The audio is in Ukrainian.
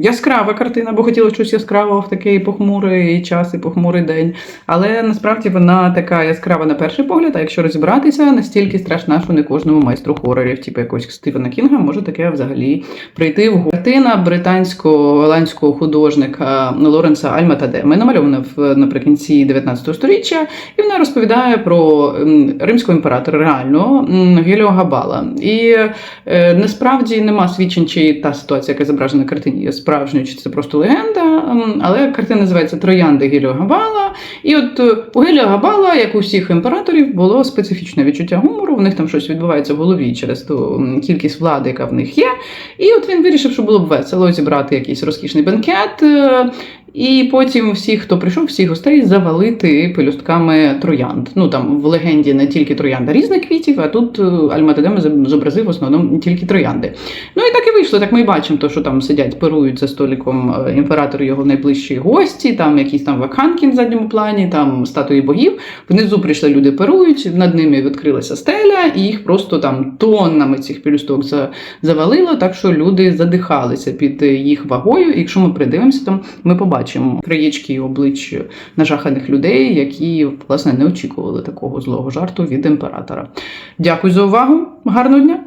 яскрава картина, бо хотіла щось яскравого в такий похмурий час і похмурий день. Але насправді вона така яскрава на перший погляд, а якщо розібратися, настільки страшна, що не кожному майстру хорорів, типу якогось Стивена Кінга, може таке взагалі прийти в. Картина британсько-голландського художника Лоренса Альматадеми, намальована в наприкінці 19 століття, і вона розповідає про римського імператора реального Геліо Габала. І е, насправді нема свідчень, чи та ситуація, яка зображена на картині, є справжньою, чи це просто легенда. Але картина називається Троянди Геліо Габала. І от е, у Геліо Габала, як у всіх імператорів, було специфічне відчуття гумору. В них там щось відбувається в голові через ту кількість влади, яка в них є. І от він вирішив, що було б весело зібрати якийсь розкішний бенкет. е, І потім всіх, хто прийшов, всіх гостей завалити пелюстками троянд. Ну там в легенді не тільки троянда різних квітів, а тут е, зобразив в основному тільки троянди. Так і вийшло. Так ми і бачимо, то, що там сидять, перують за столиком е, імператор його найближчі гості, там якісь там вакханки на задньому плані, там статуї богів. Внизу прийшли люди, перують, над ними відкрилася стеля, і їх просто там тоннами цих пелюсток за- завалило, так що люди задихалися під е, їх вагою. І якщо ми придивимося, то ми побачимо краєчки облич нажаханих людей, які власне не очікували такого злого жарту від імператора. Дякую за увагу. Гарного дня!